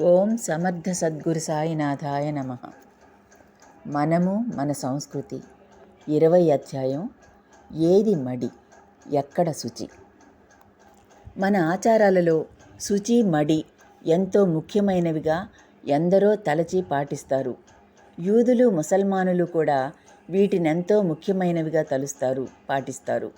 ఓం సమర్థ సద్గురు సాయినాథాయ నమ. మనము మన సంస్కృతి. ఇరవై అధ్యాయం. ఏది మడి? ఎక్కడ శుచి? మన ఆచారాలలో శుచి మడి ఎంతో ముఖ్యమైనవిగా ఎందరో తలచి పాటిస్తారు. యూదులు ముసల్మానులు కూడా వీటినెంతో ముఖ్యమైనవిగా తలుస్తారు పాటిస్తారు.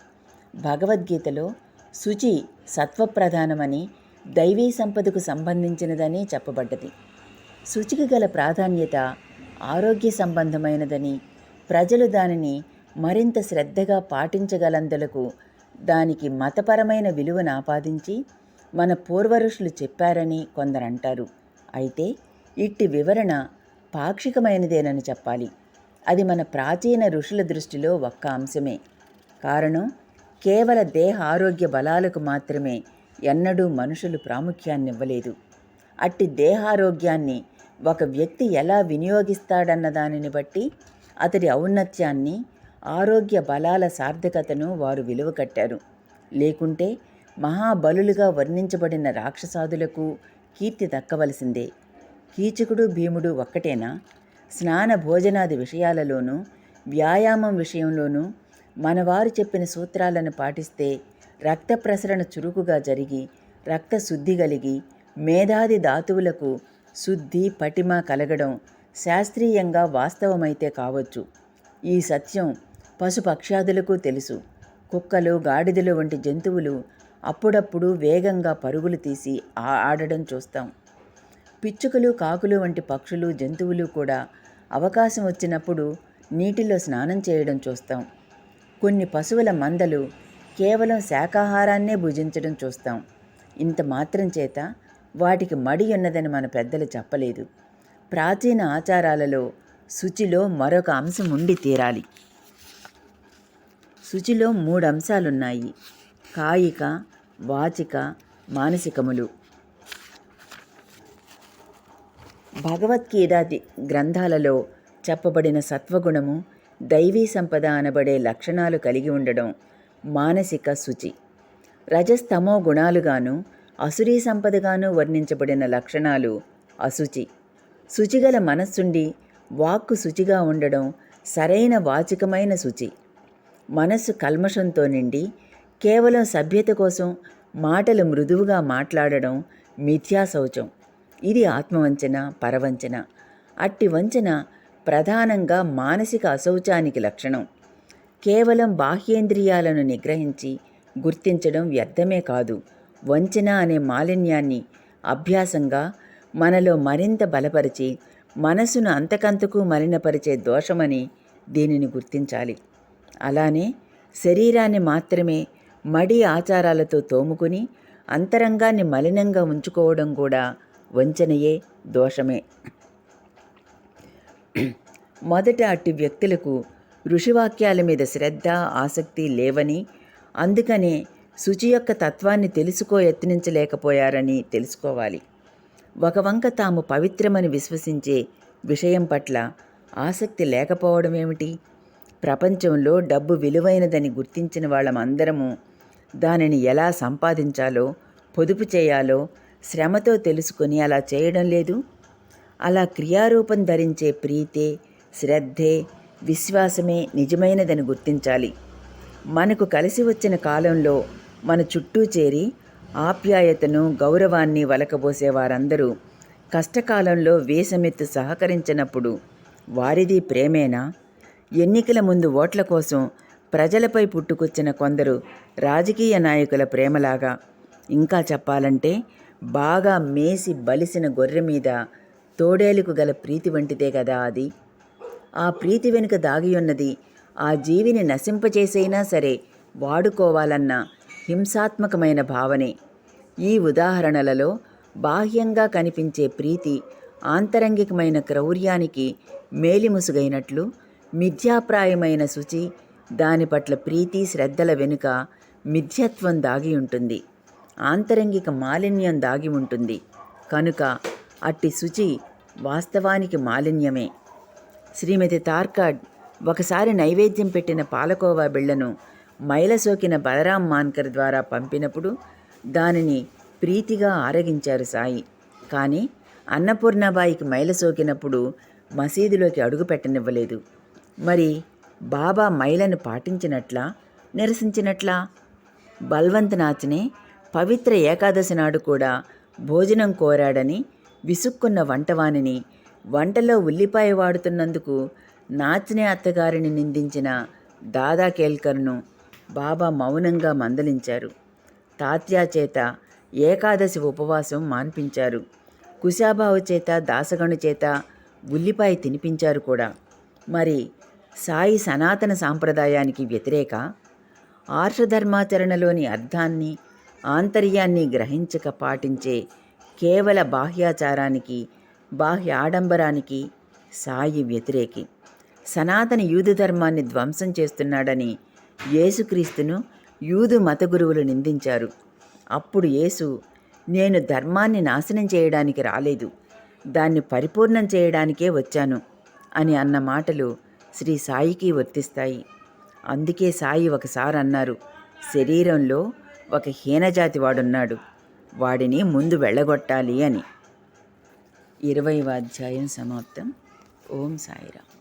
భగవద్గీతలో శుచి సత్వప్రధానమని దైవీ సంపదకు సంబంధించినదని చెప్పబడ్డది. శుచికి గల ప్రాధాన్యత ఆరోగ్య సంబంధమైనదని ప్రజలు దానిని మరింత శ్రద్ధగా పాటించగలందులకు దానికి మతపరమైన విలువను ఆపాదించి మన పూర్వరుషులు చెప్పారని కొందరంటారు. అయితే ఇట్టి వివరణ పాక్షికమైనదేనని చెప్పాలి. అది మన ప్రాచీన ఋషుల దృష్టిలో ఒక్క అంశమే. కారణం కేవల దేహ ఆరోగ్య బలాలకు మాత్రమే ఎన్నడూ మనుషులు ప్రాముఖ్యాన్నివ్వలేదు. అట్టి దేహారోగ్యాన్ని ఒక వ్యక్తి ఎలా వినియోగిస్తాడన్న దానిని బట్టి అతడి ఔన్నత్యాన్ని ఆరోగ్య బలాల సార్థకతను వారు విలువ కట్టారు. లేకుంటే మహాబలులుగా వర్ణించబడిన రాక్షసాదులకు కీర్తి దక్కవలసిందే. కీచకుడు భీముడు ఒక్కటేనా? స్నాన భోజనాది విషయాలలోనూ వ్యాయామం విషయంలోనూ మనవారు చెప్పిన సూత్రాలను పాటిస్తే రక్త ప్రసరణ చురుకుగా జరిగి రక్త శుద్ధి కలిగి మేధాది ధాతువులకు శుద్ధి పటిమ కలగడం శాస్త్రీయంగా వాస్తవమైతే కావచ్చు. ఈ సత్యం పశుపక్షాదులకు తెలుసు. కుక్కలు గాడిదలు వంటి జంతువులు అప్పుడప్పుడు వేగంగా పరుగులు తీసి ఆడడం చూస్తాం. పిచ్చుకలు కాకులు వంటి పక్షులు జంతువులు కూడా అవకాశం వచ్చినప్పుడు నీటిలో స్నానం చేయడం చూస్తాం. కొన్ని పశువుల మందలు కేవలం శాకాహారాన్నే భుజించడం చూస్తాం. ఇంత మాత్రం చేత వాటికి మడి ఉన్నదని మన పెద్దలు చెప్పలేదు. ప్రాచీన ఆచారాలలో శుచిలో మరొక అంశం ఉండి తీరాలి. శుచిలో మూడు అంశాలున్నాయి. కాయిక వాచిక మానసికములు. భగవద్గీతాది గ్రంథాలలో చెప్పబడిన సత్వగుణము దైవీ సంపద అనబడే లక్షణాలు కలిగి ఉండడం మానసిక శుచి. రజస్తమో గుణాలుగాను అసురీ సంపదగాను వర్ణించబడిన లక్షణాలు అశుచి. శుచిగల మనస్సుండి వాక్కు శుచిగా ఉండడం సరైన వాచికమైన శుచి. మనస్సు కల్మషంతో నిండి కేవలం సభ్యత కోసం మాటలు మృదువుగా మాట్లాడడం మిథ్యా శౌచం. ఇది ఆత్మవంచన పరవంచన. అట్టి వంచన ప్రధానంగా మానసిక అశౌచానికి లక్షణం. కేవలం బాహ్యేంద్రియాలను నిగ్రహించి గుర్తించడం వ్యర్థమే కాదు. వంచన అనే మాలిన్యాన్ని అభ్యాసంగా మనలో మరింత బలపరిచి మనసును అంతకంతకు మలినపరిచే దోషమని దీనిని గుర్తించాలి. అలానే శరీరాన్ని మాత్రమే మడి ఆచారాలతో తోముకుని అంతరంగాన్ని మలినంగా ఉంచుకోవడం కూడా వంచనయే దోషమే. మొదట అట్టి వ్యక్తులకు ఋషివాక్యాల మీద శ్రద్ధ ఆసక్తి లేవని అందుకనే శుచి యొక్క తత్వాన్ని తెలుసుకో యత్నించలేకపోయారని తెలుసుకోవాలి. ఒక వంక తాము పవిత్రమని విశ్వసించే విషయం పట్ల ఆసక్తి లేకపోవడం ఏమిటి? ప్రపంచంలో డబ్బు విలువైనదని గుర్తించిన వాళ్ళమందరము దానిని ఎలా సంపాదించాలో పొదుపు చేయాలో శ్రమతో తెలుసుకొని అలా చేయడం లేదు. అలా క్రియారూపం ధరించే ప్రీతే శ్రద్ధే విశ్వాసమే నిజమైనదని గుర్తించాలి. మనకు కలిసి వచ్చిన కాలంలో మన చుట్టూ చేరి ఆప్యాయతను గౌరవాన్ని వలకబోసే వారందరూ కష్టకాలంలో వేసమెత్తు సహకరించినప్పుడు వారిది ప్రేమేనా? ఎన్నికల ముందు ఓట్ల కోసం ప్రజలపై పుట్టుకొచ్చిన కొందరు రాజకీయ నాయకుల ప్రేమలాగా ఇంకా చెప్పాలంటే బాగా మేసి బలిసిన గొర్రె మీద తోడేలుకు గల ప్రీతి వంటిదే కదా అది. ఆ ప్రీతి వెనుక దాగియున్నది ఆ జీవిని నశింపచేసైనా సరే వాడుకోవాలన్న హింసాత్మకమైన భావనే. ఈ ఉదాహరణలలో బాహ్యంగా కనిపించే ప్రీతి ఆంతరంగికమైన క్రౌర్యానికి మేలిముసుగైనట్లు మిథ్యాప్రాయమైన శుచి దాని పట్ల ప్రీతి శ్రద్ధల వెనుక మిథ్యత్వం దాగి ఉంటుంది. ఆంతరంగిక మాలిన్యం దాగి ఉంటుంది. కనుక అట్టి శుచి వాస్తవానికి మాలిన్యమే. శ్రీమతి తార్కాడ్ ఒకసారి నైవేద్యం పెట్టిన పాలకోవా బిళ్ళను మైల సోకిన బలరాం మాన్కర్ ద్వారా పంపినప్పుడు దానిని ప్రీతిగా ఆరగించారు సాయి. కానీ అన్నపూర్ణబాయికి మైల సోకినప్పుడు మసీదులోకి అడుగు పెట్టనివ్వలేదు. మరి బాబా మైలను పాటించినట్లా నిరసించినట్లా? బల్వంతనాథ్నే పవిత్ర ఏకాదశి నాడు కూడా భోజనం కోరాడని విసుక్కున్న వంటవానిని వంటలో ఉల్లిపాయ వాడుతున్నందుకు నాచ్నే అత్తగారిని నిందించిన దాదా కేల్కర్ను బాబా మౌనంగా మందలించారు. తాత్యా చేత ఏకాదశి ఉపవాసం మాన్పించారు. కుశాబావు చేత దాసగణు చేత ఉల్లిపాయ తినిపించారు కూడా. మరి సాయి సనాతన సాంప్రదాయానికి వ్యతిరేక ఆర్షధర్మాచరణలోని అర్థాన్ని ఆంతర్యాన్ని గ్రహించక పాటించే కేవల బాహ్యాచారానికి బాహ్య ఆడంబరానికి సాయి వ్యతిరేకి. సనాతన యూదు ధర్మాన్ని ధ్వంసం చేస్తున్నాడని యేసుక్రీస్తును యూదు మత గురువులు నిందించారు. అప్పుడు యేసు నేను ధర్మాన్ని నాశనం చేయడానికి రాలేదు. దాన్ని పరిపూర్ణం చేయడానికే వచ్చాను అని అన్న మాటలు శ్రీ సాయికి వర్తిస్తాయి. అందుకే సాయి ఒకసారి అన్నారు శరీరంలో ఒక హీనజాతి వాడున్నాడు. వాడిని ముందు వెళ్ళగొట్టాలి అని. ఇరవైవ అధ్యాయం సమాప్తం. ఓం సాయిరామ్.